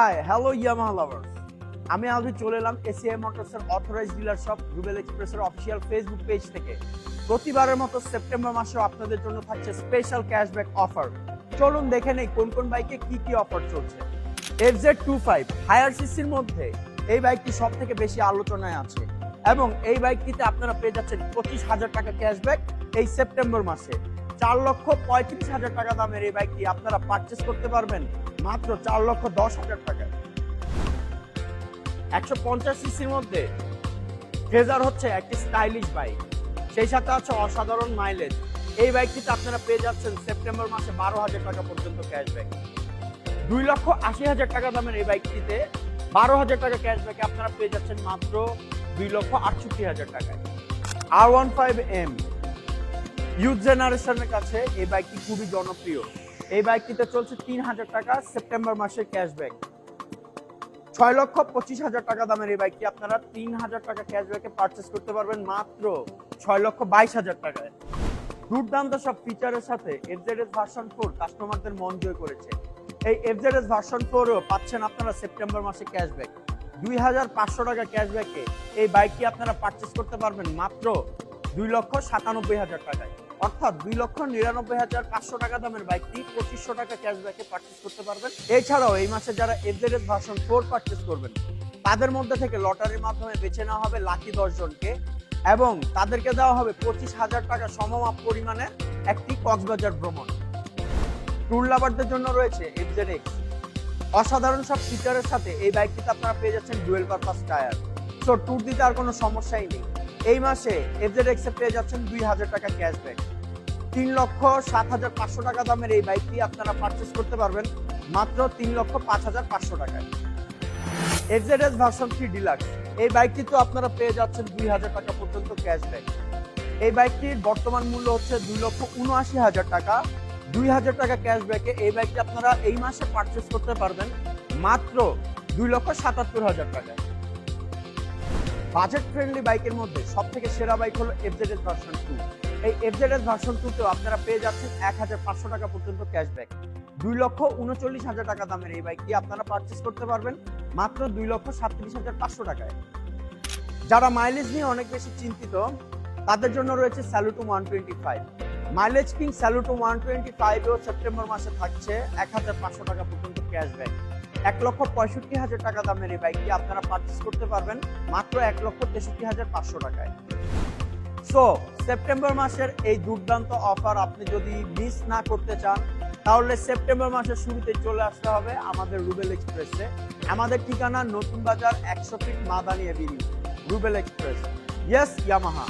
Hi hello Yamaha lovers আমি আলবি চলে এলাম এসিআই মোটরসের অথরাইজ ডিলার শপ রুবেল এক্সপ্রেসের অফিসিয়াল ফেসবুক পেজ থেকে। প্রতিবারের মতো সেপ্টেম্বর মাসেও আপনাদের জন্য থাকছে স্পেশাল ক্যাশব্যাক অফার চলুন দেখে নেই কোন কোন বাইকে কি কি অফার চলছে। এফজেড টু ফাইভ হায়ার সিসির মধ্যে এই বাইকটি সব থেকে বেশি আলোচনায় আছে। এবং এই বাইকটিতে আপনারা পেয়ে যাচ্ছেন পঁচিশ হাজার টাকা ক্যাশব্যাক এই সেপ্টেম্বর মাসে। চার লক্ষ পঁয়ত্রিশ হাজার টাকা দামের এই বাইকটি আপনারা পারচেস করতে পারবেন। মাত্র চার লক্ষ দশ হাজার টাকা একশো পঞ্চাশ সিসির মধ্যে ফেজার হচ্ছে একটি স্টাইলিশ বাইক সেই সাথে আছে অসাধারণ মাইলেজ এই বাইকটিতে আপনারা পেয়ে যাচ্ছেন সেপ্টেম্বর মাসে বারো হাজার টাকা পর্যন্ত ক্যাশব্যাক দুই লক্ষ আশি হাজার টাকা দামের এই বাইকটিতে বারো হাজার টাকা ক্যাশব্যাকে আপনারা পেয়ে যাচ্ছেন মাত্র দুই লক্ষ আটষট্টি হাজার টাকায়। R one five M youth জেনারেশনের কাছে এই বাইকটি খুবই জনপ্রিয়। এই বাইকটিতে চলছে তিন হাজার টাকা সেপ্টেম্বর মাসের ক্যাশব্যাক ছয় লক্ষ পঁচিশ হাজার টাকা দামের এই বাইকটি আপনারা তিন হাজার টাকা ক্যাশব্যাকে পারচেস করতে পারবেন মাত্র ছয় লক্ষ বাইশ হাজার টাকায়। দুর্দান্ত সব ফিচারের সাথে এফজেডএস ভার্সন ফোর কাস্টমারদের মন জয় করেছে। এই এফজেডএস ভার্সন ফোরও পাচ্ছেন আপনারা সেপ্টেম্বর মাসে ক্যাশব্যাক দুই হাজার পাঁচশো টাকা ক্যাশব্যাকে এই বাইকটি আপনারা পারচেস করতে পারবেন মাত্র দুই লক্ষ সাতানব্বই হাজার টাকায়। অর্থাৎ দুই লক্ষ নিরানব্বই হাজার পাঁচশো টাকা দামের বাইকটি পঁচিশশো টাকা ক্যাশব্যাকে পারচেস করতে পারবেন। এছাড়াও এই মাসে যারা এফজেডএস ভার্সন ফোর পারচেস করবেন, তাদের মধ্যে থেকে লটারির মাধ্যমে বেছে নেওয়া হবে লাকি দশজনকে এবং তাদেরকে দেওয়া হবে পঁচিশ হাজার টাকা সমমাপ পরিমাণে একটি কক্সবাজার ভ্রমণ। ট্যুর লাভারদের জন্য রয়েছে এফজেড এক্স অসাধারণ সব ফিচারের সাথে এই বাইকটিতে আপনারা পেয়ে যাচ্ছেন dual purpose tyre so tour দিতে আর কোনো সমস্যাই নেই। এই মাসে এফজেড এক্স পেয়ে যাচ্ছেন দুই হাজার টাকা ক্যাশব্যাক তিন লক্ষ সাত হাজার পাঁচশো টাকা দামের এই বাইকটি আপনারা পারচেস করতে পারবেন মাত্র তিন লক্ষ পাঁচ হাজার পাঁচশো টাকায়। এফজেড ভার্সন থ্রি ডিলাক্স এই বাইকটি তো আপনারা পেয়ে যাচ্ছেন দুই হাজার টাকা পর্যন্ত ক্যাশব্যাক এই বাইকটির বর্তমান মূল্য হচ্ছে দুই লক্ষ উনআশি হাজার টাকা। দুই হাজার টাকা ক্যাশব্যাকে এই বাইকটি আপনারা এই মাসে পারচেস করতে পারবেন মাত্র দুই লক্ষ সাতাত্তর হাজার টাকায়। বাজেট ফ্রেন্ডলি বাইকের মধ্যে সব থেকে সেরা বাইক হলো এফজেড এস ভার্সন টু এই এফজেড এস ভার্সন টুতেও আপনারা পেয়ে যাচ্ছেন এক হাজার পাঁচশো টাকা পর্যন্ত ক্যাশব্যাক দুই লক্ষ উনচল্লিশ হাজার টাকা দামের এই বাইকটি আপনারা পারচেস করতে পারবেন মাত্র দুই লক্ষ সাতত্রিশ হাজার পাঁচশো টাকায়। যারা মাইলেজ নিয়ে অনেক বেশি চিন্তিত, তাদের জন্য রয়েছে Saluto one twenty five mileage king Saluto one twenty ফাইভেও September মাসে থাকছে এক হাজার পাঁচশো টাকা পর্যন্ত ক্যাশব্যাক এক লক্ষ পঁয়ষট্টি হাজার টাকা দামের এই বাইকটি আপনারা পারচেস করতে পারবেন মাত্র এক লক্ষ তেষট্টি হাজার পাঁচশো টাকায়। সো সেপ্টেম্বর মাসের এই দুর্দান্ত অফার আপনি যদি মিস না করতে চান, তাহলে সেপ্টেম্বর মাসের শুরুতে চলে আসতে হবে আমাদের রুবেল এক্সপ্রেসে আমাদের ঠিকানা নতুন বাজার একশো feet Madani Avenue Rubel Express yes Yamaha